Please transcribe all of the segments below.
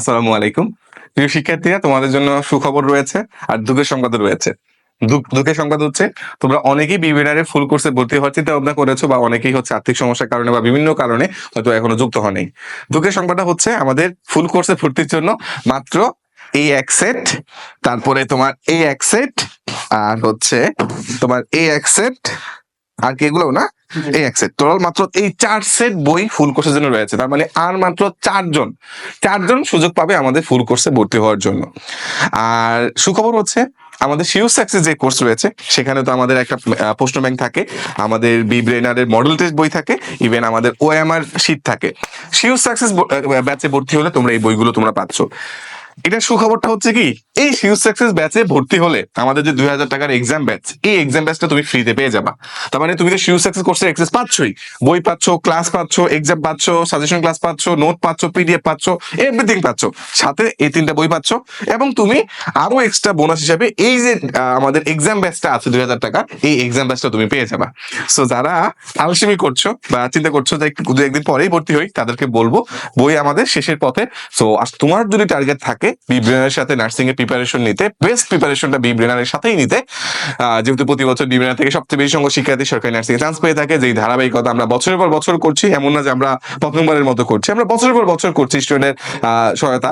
আসসালামু আলাইকুম। প্রিয় শিক্ষার্থীরা, তোমাদের জন্য সুখবর রয়েছে আর দুঃখের সংবাদ রয়েছে। দুঃখ- দুঃখের সংবাদ হচ্ছে, তোমরা অনেকেই বিবিনারে ফুল কোর্সে ভর্তি হওয়ার চিন্তা ভাবনা করেছ বা অনেকেই হচ্ছে আর্থিক সমস্যার কারণে বা বিভিন্ন কারণে হয়তো এখনও যুক্ত হয়নি। দুঃখের সংবাদটা হচ্ছে, আমাদের ফুল কোর্সে ভর্তির জন্য মাত্র এই এক সেট, তারপরে তোমার এই এক সেট, আর হচ্ছে তোমার এই এক সেট, আর কি এগুলো না? এই এক সেট টোটাল মাত্র এই চার সেট বই ফুল কোর্সের জন্য রয়েছে। তার মানে আর মাত্র চারজন চারজন সুযোগ পাবে আমাদের ফুল কোর্সে ভর্তি হওয়ার জন্য। আর সুখবর হচ্ছে, আমাদের শিউ সাকসেস যে কোর্স রয়েছে, সেখানে তো আমাদের একটা প্রশ্ন ব্যাংক থাকে। আমাদের বি ব্রেনারের মডেল টেস্ট বই থাকে ইভেন আমাদের ওএমআর শীট থাকে। শিউ সাকসেস ব্যাচে ভর্তি হলে তোমরা এই বইগুলো তোমরা পাচ্ছ। এটা সুখবরটা হচ্ছে কি? এই হিউজ সাকসেস ব্যাচে ভর্তি হলে আমাদের যে দুই হাজার টাকার এক্সাম ব্যাচ এই এক্সাম ব্যাচটা তুমি ফ্রিতে পেয়ে যাবা। তার মানে তুমি তো শিউ সাকসেস কোর্সের অ্যাক্সেস পাচ্ছই, বই পাচ্ছ ক্লাস পাচ্ছ এক্সাম পাচ্ছ সাজেশন ক্লাস পাচ্ছ নোট পাচ্ছ পিডিএফ পাচ্ছ এভরিথিং পাচ্ছ। সাথে এই তিনটা বই পাচ্ছ এবং তুমি আরও এক্সট্রা বোনাস হিসাবে এই যে আমাদের এক্সাম ব্যাচটা আছে দুই হাজার টাকা এই এক্সাম ব্যাচটা তুমি পেয়ে যাবা। সো যারা আলসেমি করছ বা চিন্তা করছ যে দু একদিন পরেই ভর্তি হই, তাদেরকে বলব, বই আমাদের শেষের পথে। সো আর তোমার যদি টার্গেট থাকে সাথে নার্সিং এর প্রিপারেশন নিতে বেস্ট প্রিপারেশনটা সাথেই নিতে। যেহেতু প্রতি বছর থেকে সবচেয়ে বেশি সংখ্যক শিক্ষার্থী সরকারি নার্সিং চান্স পেয়ে থাকে ধারাবাহিকতা আমরা বছরের পর বছর করছি, এমন না যে আমরা প্রথমবারের মতো করছি। আমরা বছরের পর বছর করছি স্টুডেন্টের সহায়তা।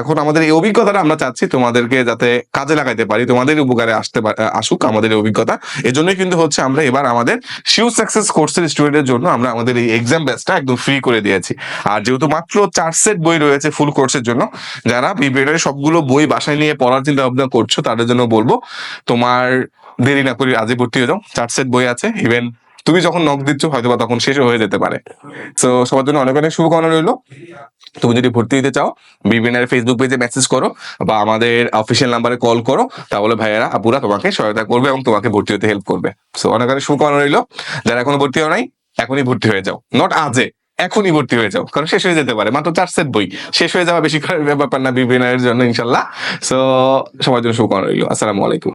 এখন আমাদের এই অভিজ্ঞতাটা আমরা চাচ্ছি তোমাদেরকে যাতে কাজে লাগাইতে পারি, তোমাদের উপকারে আসতে আসুক আমাদের অভিজ্ঞতা। এজন্যই কিন্তু হচ্ছে আমরা এবার আমাদের শিউ সাকসেস কোর্সের স্টুডেন্টের জন্য আমরা আমাদের এই এক্সাম ব্যাচটা একদম ফ্রি করে দিয়েছি। আর যেহেতু মাত্র চার সেট বই রয়েছে ফুল কোর্সের জন্য, যারা বিবিএড সবগুলো বই বাসায় নিয়ে পড়ার চিন্তা ভাবনা করছ, তাদের জন্য বলব। তোমার দেরি না করে আজই ভর্তি হয়ে যাও। চার সেট বই আছে ইভেন তুমি যখন নক দিচ্ছ হয়তো বা তখন শেষ হয়ে যেতে পারে। তো সবার জন্য অনেক অনেক শুভকামনা রইল। তুমি যদি ভর্তি দিতে চাও বিবিএনের ফেসবুক পেজে মেসেজ করো বা আমাদের অফিসিয়াল নাম্বারে কল করো, তাহলে ভাইয়েরা, আপুরা তোমাকে সহায়তা করবে এবং তোমাকে ভর্তি হতে হেল্প করবে। সো অনেক অনেক শুভকামনা রইল। যারা এখনও ভর্তি হও নাই, এখনই ভর্তি হয়ে যাও। নট আজে। এখনই ভর্তি হয়ে যাও, কারণ শেষ হয়ে যেতে পারে। মাত্র চার সেট বই। শেষ হয়ে যাওয়া বেশি করার ব্যাপার না বিভিন্ন জন্য ইনশাল্লাহ। সো সবার জন্য শুভকামনা রইল। আসসালামু আলাইকুম।